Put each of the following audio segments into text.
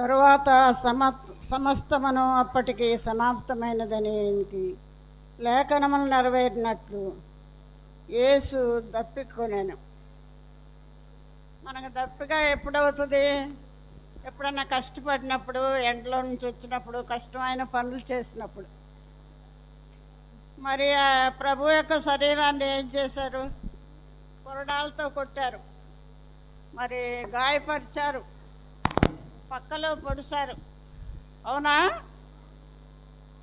తరువాత సమ సమస్తమును అప్పటికి సమాప్తమైనదని లేఖనములు నెరవేరినట్లు యేసు దప్పికొనేను. మనకు దప్పిగా ఎప్పుడవుతుంది? ఎప్పుడన్నా కష్టపడినప్పుడు ఎండలో నుంచి వచ్చినప్పుడు కష్టమైన పనులు చేసినప్పుడు. మరి ఆ ప్రభు యొక్క శరీరాన్ని ఏం చేశారు? కొరడాలతో కొట్టారు. మరి గాయపరిచారు. పక్కలో పొడిశారు. అవునా?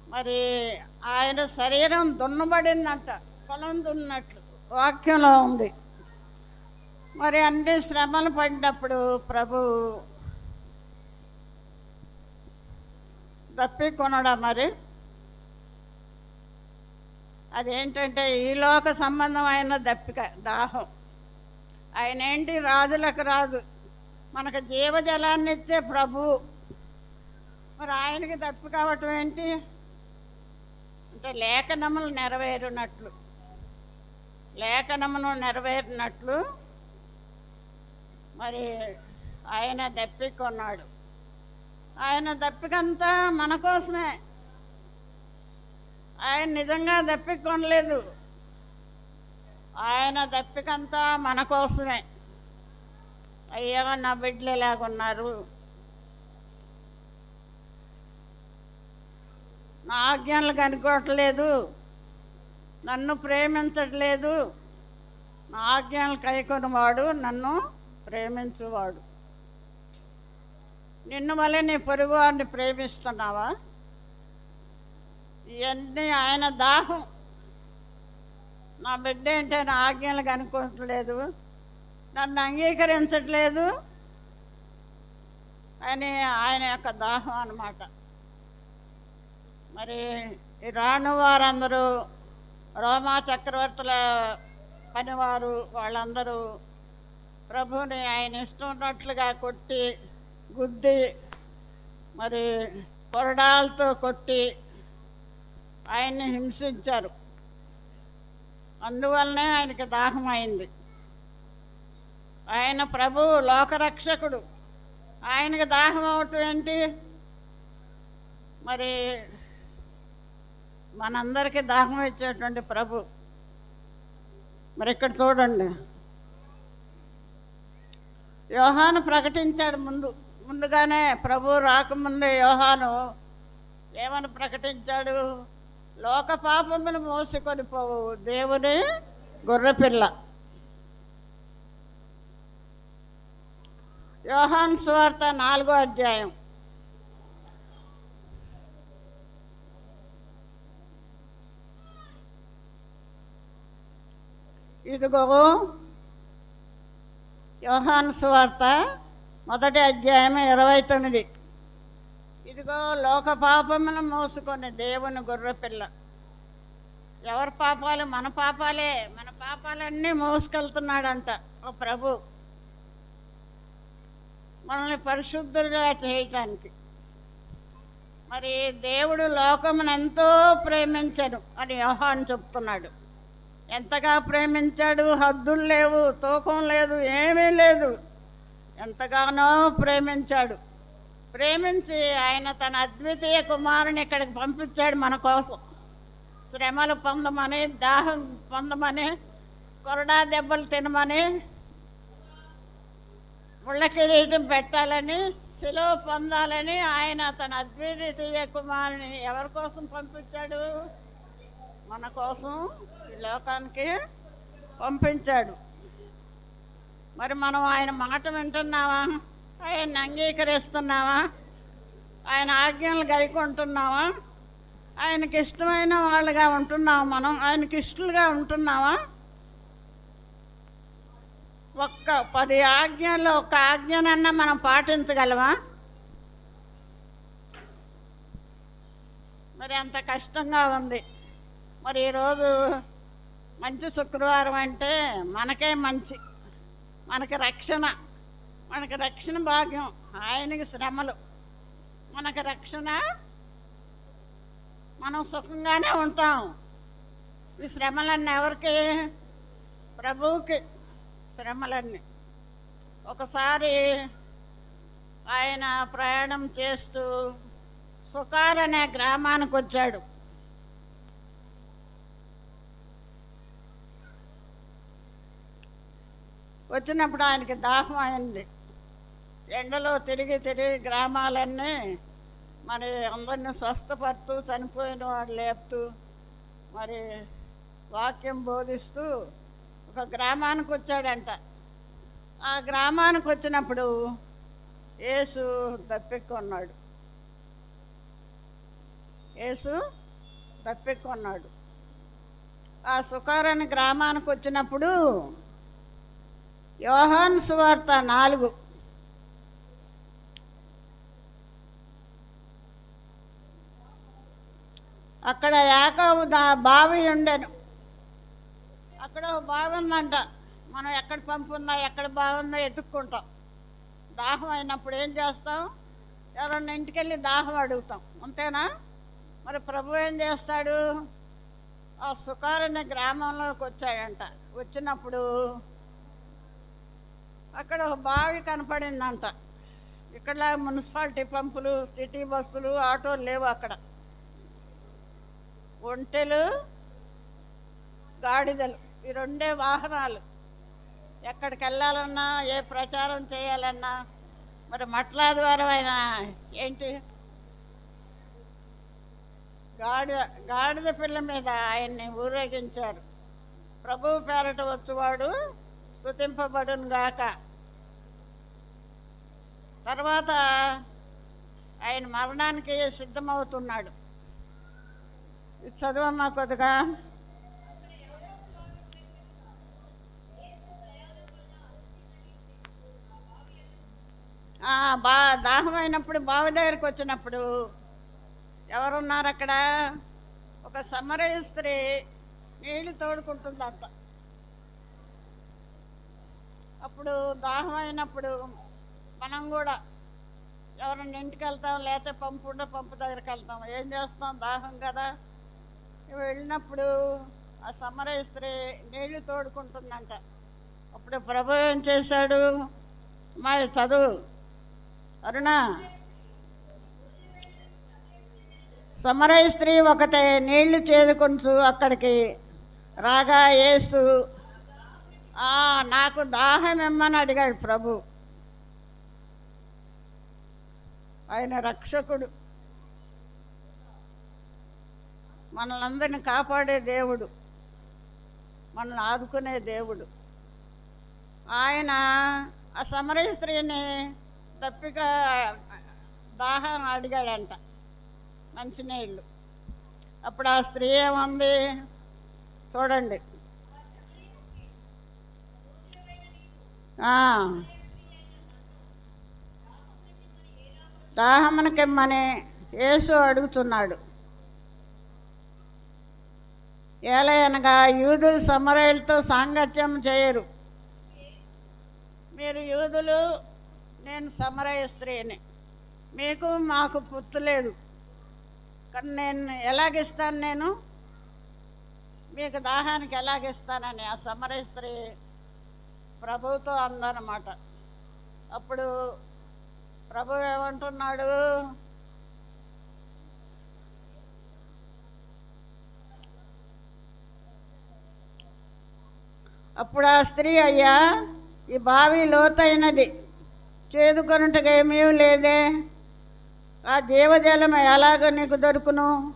మరి ఆయన శరీరం దున్నబడిందంట పొలం దున్నట్లు. వాక్యంలో ఉంది. మరి అన్ని శ్రమలు పడినప్పుడు ప్రభు తప్పికొనడా మరి? అదేంటంటే ఈ లోక సంబంధమైన దప్పిక దాహం. ఆయన ఏంటి రాజులకు రాదు మనకు జీవజలాన్ని ఇచ్చే ప్రభు. మరి ఆయనకి దప్పి కావటం ఏంటి? అంటే లేఖనములు నెరవేరినట్లు. లేఖనమును నెరవేరినట్లు మరి ఆయన దప్పికొన్నాడు ఆయన దప్పికంతా మన కోసమే. ఆయన నిజంగా దప్పికొనలేదు ఆయన దప్పికంతా మన కోసమే. అయ్యా నా బిడ్డలు ఎలాగున్నారు నా ఆజ్ఞలు కనుకోవట్లేదు నన్ను ప్రేమించట్లేదు. నా ఆజ్ఞలు కైకొనివాడు నన్ను ప్రేమించువాడు. నిన్ను వల్ల నీ పొరుగు వారిని ప్రేమిస్తున్నావా? ఇవన్నీ ఆయన దాహం. నా బిడ్డ ఏంటైనా ఆజ్ఞలు కనుక్కోవట్లేదు. నన్ను అంగీకరించట్లేదు అని ఆయన యొక్క దాహం అనమాట మరి ఈ రాను వారందరూ రోమా చక్రవర్తుల పనివారు వాళ్ళందరూ ప్రభుని ఆయన ఇష్టం ఉన్నట్లుగా కొట్టి గుద్ది మరి కొరడాలతో కొట్టి ఆయన్ని హింసించారు. అందువల్లనే ఆయనకి దాహం అయింది. ఆయన ప్రభు లోకరక్షకుడు. ఆయనకి దాహం అవటం ఏంటి? మరి మనందరికీ దాహం ఇచ్చేటువంటి ప్రభు. మరి ఇక్కడ చూడండి. యోహాను ప్రకటించాడు ముందు ముందుగానే ప్రభు రాకముందే యోహాను ఏమని ప్రకటించాడు? లోక పాపములు మోసుకొని పోవు దేవుని గొర్రెపిల్ల. యోహాన్ స్వార్త నాలుగో అధ్యాయం. ఇదిగో యోహాన్ స్వార్త మొదటి అధ్యాయం ఇరవై తొమ్మిది. ఇదిగో లోక పాపమును మోసుకొని దేవుని గొర్రెపిల్ల ఎవరి పాపాలు? మన పాపాలే. మన పాపాలన్నీ మోసుకెళ్తున్నాడంట ఓ ప్రభు. మనల్ని పరిశుద్ధులుగా చేయటానికి. మరి దేవుడు లోకమును ఎంతో ప్రేమించను అని యోహాన్ చెప్తున్నాడు. ఎంతగా ప్రేమించాడు? హద్దులు లేవు తూకం లేదు ఏమీ లేదు. ఎంతగానో ప్రేమించాడు. ప్రేమించి ఆయన తన అద్వితీయ కుమారుని ఇక్కడికి పంపించాడు మన కోసం. శ్రమలు పొందమని దాహం పొందమని కొరడా దెబ్బలు తినమని ముళ్ళ కిరీటం పెట్టాలని సెలవు పొందాలని ఆయన తన అద్వితీయ కుమారుని ఎవరి కోసం పంపించాడు? మన కోసం ఈ లోకానికి పంపించాడు. మరి మనం ఆయన మాట వింటున్నావా ఆయన అంగీకరిస్తున్నావా ఆయన ఆజ్ఞలు గైకుంటున్నావా ఆయనకి ఇష్టమైన వాళ్ళుగా ఉంటున్నావా మనం? ఆయనకి ఇష్టలుగా ఉంటున్నావా ఒక్క పది ఆజ్ఞల్లో ఒక్క ఆజ్ఞనన్నా మనం పాటించగలమా? మరి అంత కష్టంగా ఉంది. మరి ఈరోజు మంచి శుక్రవారం అంటే మనకే మంచి. మనకి రక్షణ. మనకి రక్షణ భాగ్యం. ఆయనకి శ్రమలు. మనకి రక్షణ. మనం సుఖంగానే ఉంటాం. ఈ శ్రమలన్నీ ఎవరికి? ప్రభువుకి. శ్రమలన్నీ. ఒకసారి ఆయన ప్రయాణం చేస్తూ సుకార్ అనే గ్రామానికి వచ్చాడు. వచ్చినప్పుడు ఆయనకి దాహం అయింది. ఎండలో తిరిగి తిరిగి గ్రామాలన్నీ మరి అందరిని స్వస్థపడుతూ చనిపోయిన వాడు లేపుతూ మరి వాక్యం బోధిస్తూ ఒక గ్రామానికి వచ్చాడంట. ఆ గ్రామానికి వచ్చినప్పుడు యేసు దప్పెక్కున్నాడు యేసు దప్పెక్కున్నాడు ఆ సుకారని గ్రామానికి వచ్చినప్పుడు యోహాన్ సువార్త నాలుగు. అక్కడ యాకవు దా బావి ఉండెను. ఎక్కడో బాగుందంట. బావి ఉందంట మనం ఎక్కడ పంపున్నా ఎక్కడ బాగుందో ఎత్తుక్కుంటాం దాహం అయినప్పుడు ఏం చేస్తాం? ఎవరన్నా ఇంటికి వెళ్ళి దాహం అడుగుతాం. అంతేనా? మరి ప్రభు ఏం చేస్తాడు? ఆ సుకారణ గ్రామంలోకి వచ్చాడంట. వచ్చినప్పుడు అక్కడ ఒక బావి కనపడిందంట. ఇక్కడ మున్సిపాలిటీ పంపులు సిటీ బస్సులు ఆటోలు లేవు అక్కడ. ఒంటెలు గాడిదలు. ఈ రెండే వాహనాలు. ఎక్కడికి వెళ్ళాలన్నా ఏ ప్రచారం చేయాలన్నా మరి మట్లాద్వారం అయినా ఏంటి? గాడిద గాడిద పిల్ల మీద ఆయన్ని ఊరేగించారు. ప్రభువు పేరట వచ్చువాడు స్తుతింపబడును గాక. తర్వాత ఆయన మరణానికి సిద్ధమవుతున్నాడు. ఇది చదవమ్మా కొద్దిగా. బా దాహమైనప్పుడు బావి దగ్గరికి వచ్చినప్పుడు ఎవరున్నారు అక్కడ ఒక సమరయ స్త్రీ నీళ్ళు తోడుకుంటుందంట. అప్పుడు దాహం అయినప్పుడు మనం కూడా ఎవరన్నా ఇంటికి వెళ్తాం లేకపోతే పంపు ఉండే పంపు దగ్గరికి వెళ్తాం. ఏం చేస్తాం? దాహం కదా. వెళ్ళినప్పుడు ఆ సమరయ స్త్రీ నీళ్ళు తోడుకుంటుందంట. అప్పుడు ప్రభు ఏం చేశాడు? మా చదువు అరుణ. సమరయ స్త్రీ ఒకతే నీళ్ళు చేదుకొంచు అక్కడికి రాగా ఏసు "ఆ, నాకు దాహం ఇమ్మని అడిగాడు ప్రభు. ఆయన రక్షకుడు. మనలందరిని కాపాడే దేవుడు. మనల్ని ఆదుకునే దేవుడు. ఆయన ఆ సమరయ స్త్రీని తప్పిక దాహం అడిగాడంట మంచినీళ్ళు. అప్పుడు ఆ స్త్రీ ఏమంది? చూడండి. దాహమునకిమ్మని యేసు అడుగుతున్నాడు. ఏలయనగా యూదులు సమరయులతో సాంగత్యం చేయరు. మీరు యూదులు నేను సమరయ స్త్రీని. మీకు మాకు పుత్తు లేదు. కానీ నేను ఎలాగిస్తాను నేను? మీకు దాహానికి ఎలాగిస్తానని ఆ సమరయ స్త్రీ ప్రభుతో అందనమాట అప్పుడు ప్రభు ఏమంటున్నాడు? అప్పుడు ఆ స్త్రీ అయ్యా ఈ బావి లోతైనది. చేదుకొనుటకు ఏమీ లేదే. ఆ జీవజలం ఎలాగ నీకు దొరుకును?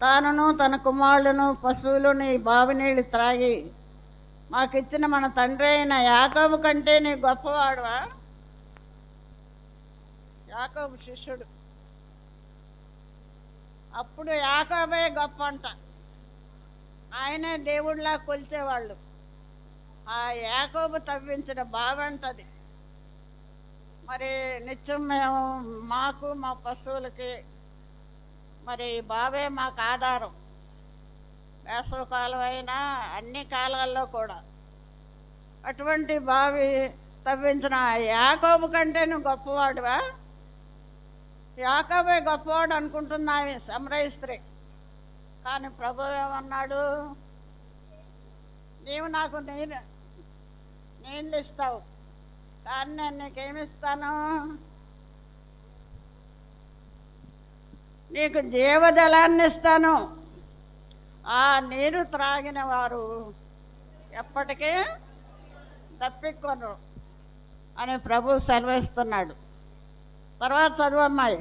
తానును తన కుమారులను పశువులను ఈ బావి నీళ్ళు త్రాగి మాకిచ్చిన మన తండ్రి అయిన యాకబు కంటే నీ గొప్పవాడువా? యాకోబు శిష్యుడు. అప్పుడు యాకబే గొప్ప అంట ఆయనే దేవుడిలా కొలిచేవాళ్ళు. ఆ యాకోబు తవ్వించిన బావంటది. మరి నిత్యం మేము మాకు మా పశువులకి మరి బావే మాకు ఆధారం. వేసవి కాలం అయినా అన్ని కాలాల్లో కూడా. అటువంటి బావి తవ్వించిన యాకోబు కంటే నువ్వు గొప్పవాడువా? యాకోబే గొప్పవాడు అనుకుంటున్నా ఆమె సమరయ స్త్రీ. కానీ ప్రభు ఏమన్నాడు? నీవు నాకు నేను నీళ్ళు ఇస్తావు. దాన్ని నేను నీకేమిస్తాను నీకు జీవజలాన్ని ఇస్తాను ఆ నీరు త్రాగిన వారు ఎప్పటికీ తప్పికొను అని ప్రభు సెలవిస్తున్నాడు. తర్వాత చదువు అమ్మాయి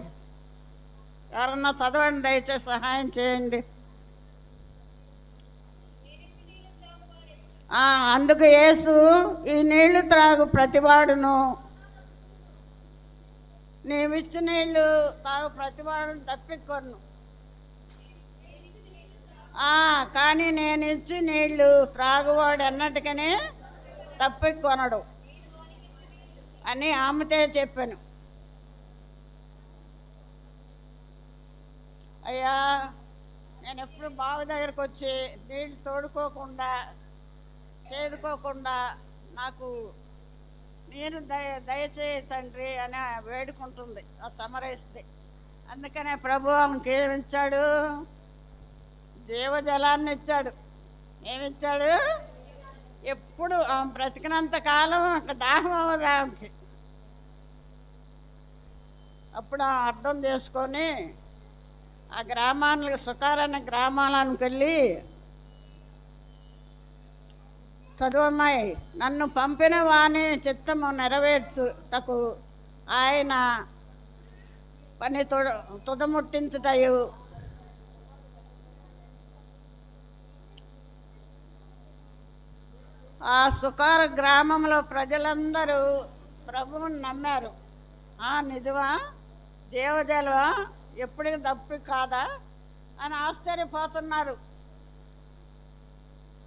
ఎవరన్నా చదవండి దయచేసి సహాయం చేయండి. అందుకు యేసు ఈ నీళ్ళు త్రాగు ప్రతివాడును. నీవిచ్చి నీళ్ళు తాగు ప్రతివాడును తప్పికొను. కానీ నేను ఇచ్చి నీళ్ళు త్రాగువాడు అన్నట్టుగానే తప్పికొనడు అని ఆమెతే చెప్పాను. అయ్యా నేను ఎప్పుడు బావి దగ్గరకు వచ్చి నీళ్ళు తోడుకోకుండా చేరుకోకుండా నాకు నేను దయ దయచేయి తండ్రి అని వేడుకుంటుంది ఆ సమరయిస్తే అందుకనే ప్రభు ఆమెకి ఏమిచ్చాడు జీవజలాన్ని ఇచ్చాడు. ఏమిచ్చాడు? ఎప్పుడు ఆమె బ్రతికినంత కాలం అక్కడ దాహం అవ్వదు ఆమెకి. అప్పుడు ఆమె అర్థం చేసుకొని ఆ గ్రామాలకు సుకారణ గ్రామాలకు వెళ్ళి చదువమ్మాయి నన్ను పంపిన వాణి చిత్తము నెరవేర్చుటకు ఆయన పని తొడ తుదముట్టించుటయు. ఆ సుకార గ్రామంలో ప్రజలందరూ ప్రభువుని నమ్మారు. ఆ నిజమా జీవజలమా ఎప్పటికి తప్పి కాదా అని ఆశ్చర్యపోతున్నారు.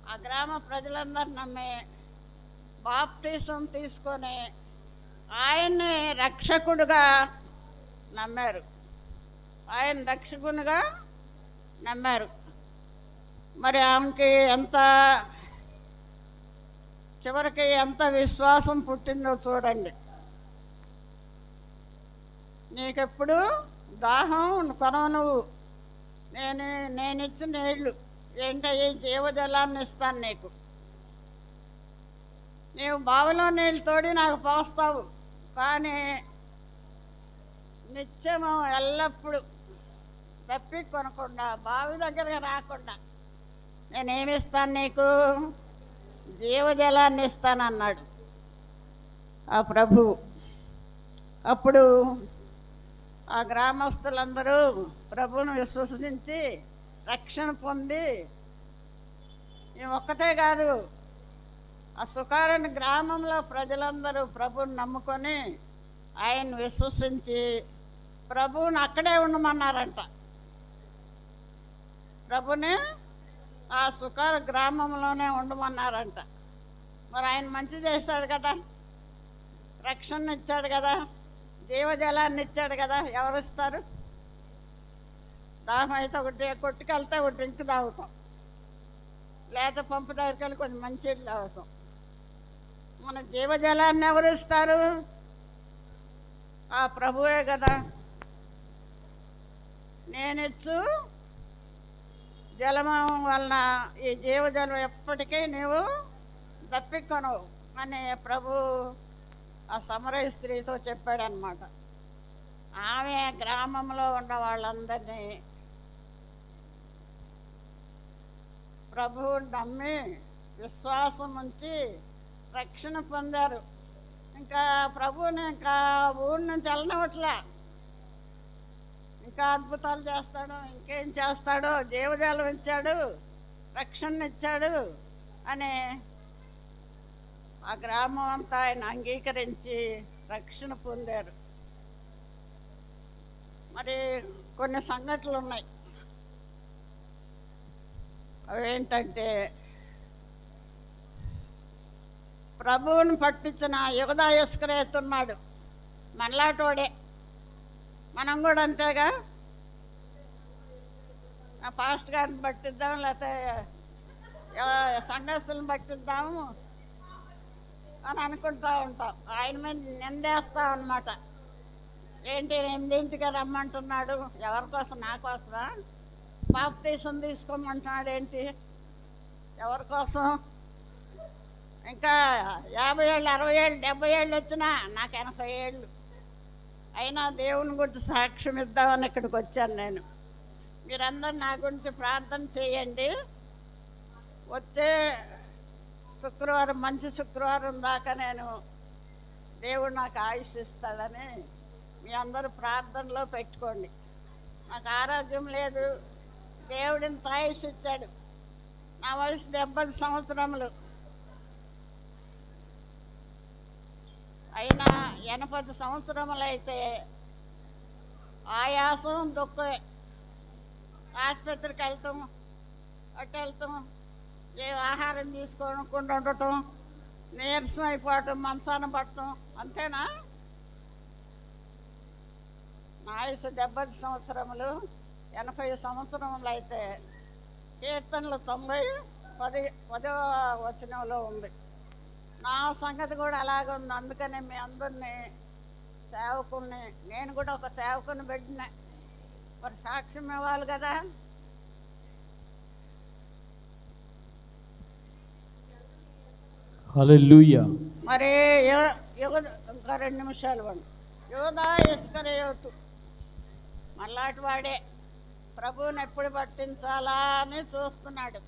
ఆ గ్రామ ప్రజలందరూ నమ్మి బాప్తీసం తీసుకొని ఆయన్ని రక్షకుడుగా నమ్మారు. ఆయన రక్షకునిగా నమ్మారు. మరి ఆమెకి ఎంత చివరికి ఎంత విశ్వాసం పుట్టిందో చూడండి. నీకెప్పుడు దాహం కొనవు నువ్వు. నేను నేను ఇచ్చిన నీళ్ళు ఏంటయ్యి జీవజలాన్ని ఇస్తాను నీకు. నీవు బావిలో నీళ్ళు తోడి నాకు పోస్తావు. కానీ నిత్యము ఎల్లప్పుడూ తప్పి కొనకుండా బావి దగ్గరకు రాకుండా నేనేమిస్తాను నీకు? జీవజలాన్ని ఇస్తానన్నాడు ఆ ప్రభు అప్పుడు ఆ గ్రామస్తులందరూ ప్రభువును విశ్వసించి రక్షణ పొంది. ఈ ఒక్కతే కాదు. ఆ సుకారణి గ్రామంలో ప్రజలందరూ ప్రభువుని నమ్ముకొని ఆయన్ని విశ్వసించి ప్రభువుని అక్కడే ఉండమన్నారంట. ప్రభుని ఆ సుకార గ్రామంలోనే ఉండమన్నారంట. మరి ఆయన మంచి చేశాడు కదా. రక్షణ ఇచ్చాడు కదా. జీవజలాన్ని ఇచ్చాడు కదా. ఎవరు ఇస్తారు? దాహమైతే అయితే ఒకటి కొట్టుకెళ్తే ఒక డ్రింక్ తాగుతాం. లేత పంపు దగ్గరికి కొంచెం మంచినీళ్ళు తాగుతాం. మన జీవజలాన్ని ఎవరు ఇస్తారు? ఆ ప్రభువే కదా. నేనిచ్చు జలము వలన ఈ జీవజలం ఎప్పటికీ నీవు తప్పికొనవు అని ప్రభు ఆ సమరయ స్త్రీతో చెప్పాడనమాట ఆమె గ్రామంలో ఉన్న వాళ్ళందరినీ ప్రభువుని నమ్మి విశ్వాసం ఉంచి రక్షణ పొందారు. ఇంకా ప్రభువుని ఇంకా ఊరి నుంచి వెళ్ళనవట్లే. ఇంకా అద్భుతాలు చేస్తాడు ఇంకేం చేస్తాడో జీవజాలం ఇచ్చాడు రక్షణ ఇచ్చాడు అని ఆ గ్రామం అంతా ఆయన అంగీకరించి రక్షణ పొందారు. మరి కొన్ని సంఘటనలు ఉన్నాయి. అవేంటంటే ప్రభువుని పట్టించిన యుగదా ఇస్కరేతున్నాడు మనలాటోడే. మనం కూడా అంతేగా? పాస్ట్ గారిని పట్టిద్దాం లేకపోతే సంఘస్థులను పట్టిద్దాము అని అనుకుంటా ఉంటాం. ఆయన మీద నిందేస్తాం అనమాట ఏంటి ఎనిమిదింటికి రమ్మంటున్నాడు. ఎవరి కోసం? నా కోసమా? బాప్తీసం తీసుకోమంటున్నాడేంటి ఎవరి కోసం? ఇంకా యాభై ఏళ్ళు అరవై ఏళ్ళు డెబ్బై ఏళ్ళు వచ్చినా నాకు ఎనభై ఏళ్ళు. అయినా దేవుని గురించి సాక్ష్యం ఇద్దామని ఇక్కడికి వచ్చాను నేను. మీరందరూ నా గురించి ప్రార్థన చేయండి. వచ్చే శుక్రవారం మంచి శుక్రవారం దాకా నేను దేవుడు నాకు ఆయుష్ ఇస్తాడని మీ అందరూ ప్రార్థనలో పెట్టుకోండి. నాకు ఆరోగ్యం లేదు. దేవుడిని ఆయుష్ ఇచ్చాడు నా వయసు డెబ్బై సంవత్సరములు. అయినా ఎనభై సంవత్సరములు అయితే ఆయాసం దుఃఖే ఆసుపత్రికి వెళ్తాం అటు వెళ్తాం ఏ ఆహారం తీసుకోకుండా ఉండటం నీరసం అయిపోవటం మంచాన పట్టడం అంతేనా? నా ఆయుష్ డెబ్బై సంవత్సరములు. ఎనభై సంవత్సరములు అయితే కీర్తనలు తొంభై పది పదో వచనంలో ఉంది. నా సంగతి కూడా అలాగే ఉంది. అందుకనే మీ అందరినీ సేవకుల్ని నేను కూడా ఒక సేవకుని పెట్టిన. మరి సాక్ష్యం ఇవ్వాలి కదా? మరి ఇంకా రెండు నిమిషాలు వాడు యోధా ఇస్కరయోతు. మళ్ళాటి వాడే. ప్రభువుని ఎప్పుడు పట్టించాలా అని చూస్తున్నాడు.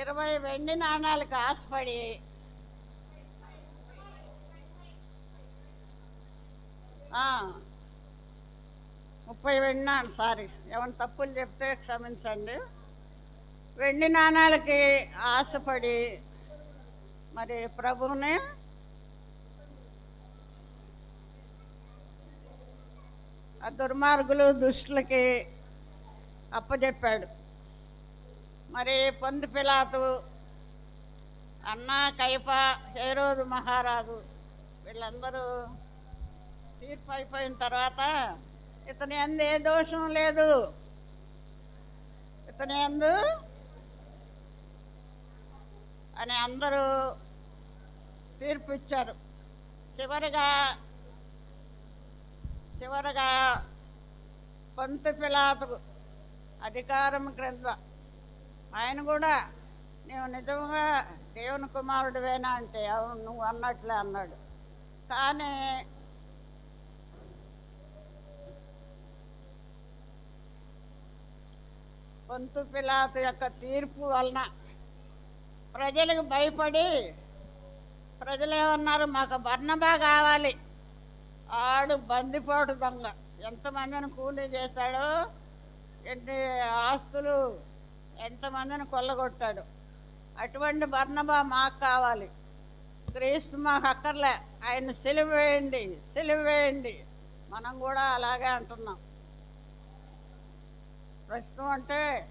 ఇరవై వెండి నాణాలకు ఆశపడి ముప్పై వెండి సారీ ఏమైనా తప్పులు చెప్తే క్షమించండి. వెండి నాణాలకి ఆశపడి మరి ప్రభువుని ఆ దుర్మార్గులు దుష్టులకి అప్పచెప్పాడు మరి పొంది పిలాతు అన్న కైప హేరోదు మహారాజు వీళ్ళందరూ తీర్పు అయిపోయిన తర్వాత ఇతని ఎందు ఏ దోషం లేదు. ఇతని ఎందు అని అందరూ తీర్పు ఇచ్చారు చివరిగా చివరగా పంత పిలాతు అధికారం క్రింద ఆయన కూడా నీవు నిజంగా దేవుని కుమారుడివేనా? అంటే అవును నువ్వు అన్నట్లే అన్నాడు. కానీ పొంతు పిలాతు యొక్క తీర్పు వలన ప్రజలకు భయపడి ప్రజలు ఏమన్నారు మాకు బర్ణబా కావాలి ఆడు బందిపోటు దొంగ. ఎంతమందిని కూలీ చేశాడో ఎన్ని ఆస్తులు ఎంతమందిని కొల్లగొట్టాడు. అటువంటి బర్ణబా మాకు కావాలి. క్రీస్తు మాకు అక్కర్లే. ఆయన సిలువ వేయండి సిలువ వేయండి. మనం కూడా అలాగే అంటున్నాం. ప్రస్తుతం అంటే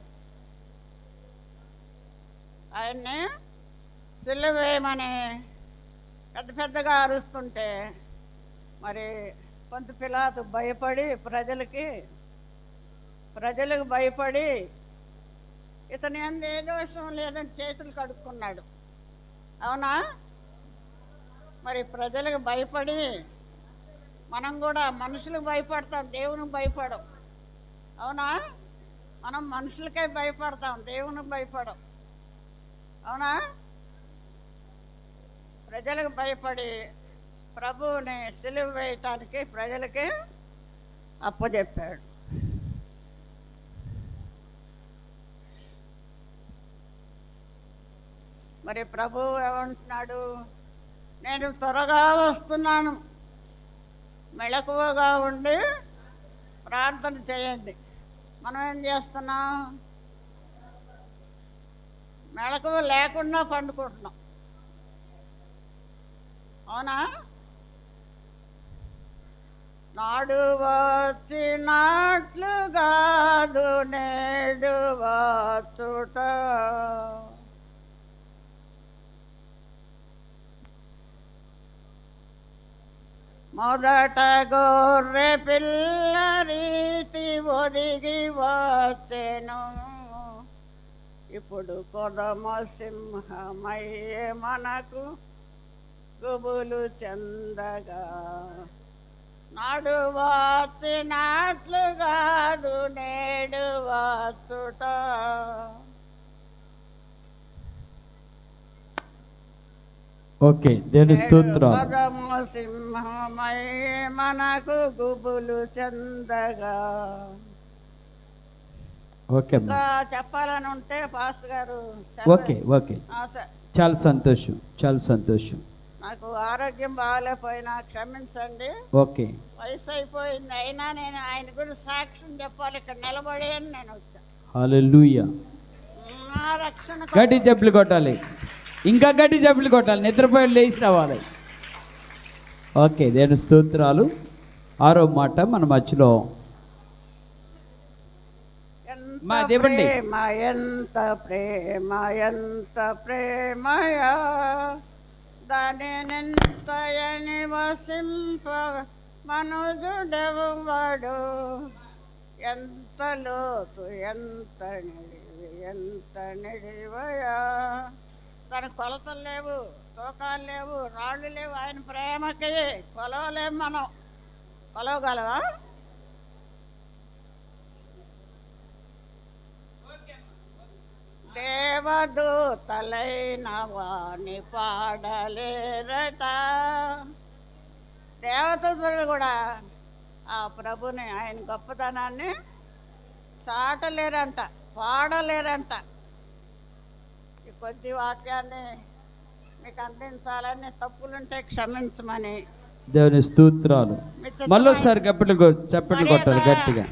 ఆయన్ని సిలువ వేయమని పెద్ద పెద్దగా అరుస్తుంటే మరి కొంత పిలాతు భయపడి ప్రజలకి ప్రజలకు భయపడి ఇతని ఎందు ఏ దోషం లేదని చేతులు కడుక్కున్నాడు. అవునా? మరి ప్రజలకు భయపడి మనం కూడా మనుషులకు భయపడతాం దేవునికి భయపడం. అవునా? మనం మనుషులకే భయపడతాం దేవునికి భయపడం. అవునా? ప్రజలకు భయపడి ప్రభువుని సిలువ వేయటానికి ప్రజలకి అప్పచెప్పాడు మరి ప్రభువు ఏమంటున్నాడు? నేను త్వరగా వస్తున్నాను. మెళకువగా ఉండి ప్రార్థన చేయండి. మనం ఏం చేస్తున్నాం? మెళకువ లేకుండా పండుకుంటున్నాం. అవునా? నాడు వచ్చినట్లు కాదు నేడు వచ్చుట మొదట గొర్రె పిల్ల రీతి ఒదిగి వచ్చెను. ఇప్పుడు కొదమ సింహమయ్యే మనకు గుబులు చెందగా. నాడు వచ్చినట్లు కాదు నేడు వచ్చుట ఓకే దేవుని స్తోత్రాలు. పదము సింహమై మనకు గుబులు చెందగా. ఓకే చెప్పాలని ఉంటే పాస్టర్ గారు. Okay okay. చాలా సంతోషం చాలా సంతోషం. నాకు ఆరోగ్యం బాగాలేకపోయినా క్షమించండి. ఓకే. వయసు అయిపోయింది అయినా నేను ఆయన గురించి సాక్ష్యం చెప్పాలి ఇక్కడ నిలబడి అని నేను వచ్చాను హాలెలూయా నా రక్షణ గట్టి చెప్పులు కొట్టాలి. ఇంకా గట్టి చెప్పులు కొట్టాలి. నిద్రపోయి లేచి రావాలి ఓకే దేవుని స్తోత్రాలు. ఆరో మాట మన మధ్యలో. ఎంత మా దేవండి. ప్రేమ ఎంత ప్రేమ ఎంత ప్రేమయా. దాని నింతయని వసింప ఎంత లోతు ఎంత నిడివి ఎంత నిడివయా? తన కొలతలు లేవు తూకాలు లేవు రాళ్ళు లేవు. ఆయన ప్రేమకి కొలవలేము మనం. కొలవగలవా? దేవదూతలైన వాణి పాడలేరట. దేవదూతలు కూడా ఆ ప్రభుని ఆయన గొప్పతనాన్ని చాటలేరంట పాడలేరంట. ఈ కొద్ది వాక్యాన్ని మీకు అందించాలని తప్పులుంటే క్షమించమని. దేవుని స్తోత్రాలు. మళ్ళీ ఒకసారి చప్పట్లు కొట్టాలి గట్టిగా.